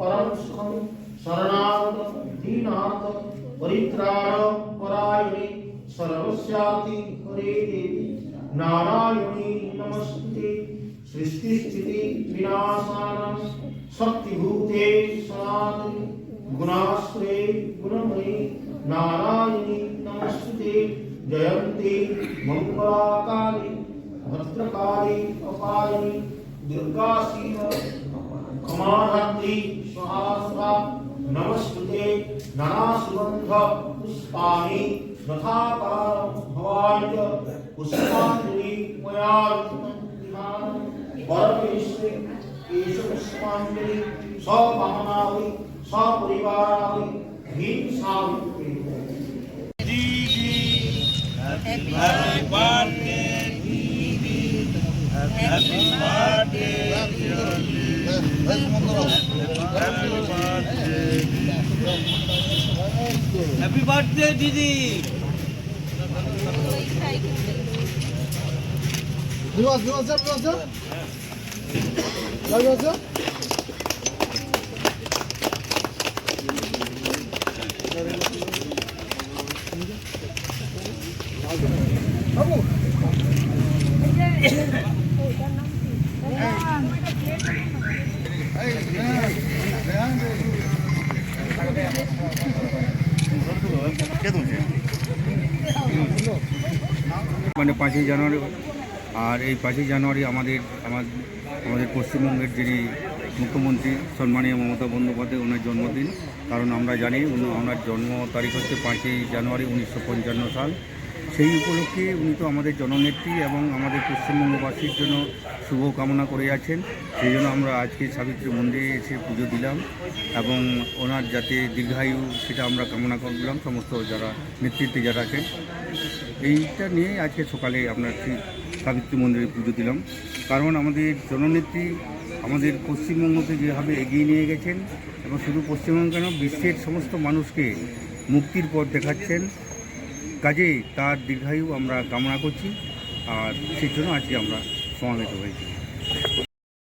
परम सुखम शरणागत दीनाथ परित्राण परायणे सर्वस्याति हरे देवी नारायणी नमस्ते सृष्टि स्थिति विनाशान शक्तिभूते सनातनि गुणाश्रे गुणमयी नारायणी नमस्ते जयन्ती मङ्गलाकाली भद्रकाली अपायनी दुर्गा शिव क्षमाधात्री स्वाहा नमस्ते नानासुगन्ध पुष्पाणि यथाकार भवाय पुष्पाञ्जलि मया परमेश्वरी एष पुष्पाञ्जलि सवाहनावि सपरिवारावि Bhim Savitri Happy birthday. Happy birthday, Happy birthday. Happy birthday, Didi. Biraz biraz yap biraz yap. Gel biraz yap. Tamam. মানে পাঁচই জানুয়ারি, আর এই পাঁচই জানুয়ারি আমাদের, আমার, আমাদের পশ্চিমবঙ্গের যিনি মুখ্যমন্ত্রী সম্মানীয় মমতা বন্দ্যোপাধ্যায়, ওনার জন্মদিন। কারণ আমরা জানি ওনার জন্ম তারিখ হচ্ছে পাঁচই জানুয়ারি উনিশশো পঞ্চান্ন সাল। সেই উপলক্ষে উনি তো আমাদের জননেত্রী এবং আমাদের পশ্চিমবঙ্গবাসীর জন্য শুভ কামনা করে আছেন। সেই জন্য আমরা আজকে সাবিত্রী মন্দিরে এসে পুজো দিলাম এবং ওনার যাতে দীর্ঘায়ু সেটা আমরা কামনা করলাম, সমস্ত যারা নেতৃত্বে যারা আছেন। এইটা নিয়ে আজকে সকালে আমরা ঠিক সাবিত্রী মন্দিরে পুজো দিলাম। কারণ আমাদের জননেত্রী আমাদের পশ্চিমবঙ্গকে যেভাবে এগিয়ে নিয়ে গেছেন এবং শুধু পশ্চিমবঙ্গ কেন, বিশ্বের সমস্ত মানুষকে মুক্তির পথ দেখাচ্ছেন। কাজে তার দীর্ঘায়ু আমরা কামনা করছি আর সেই জন্য আজকে আমরা সমাবেত হয়েছি।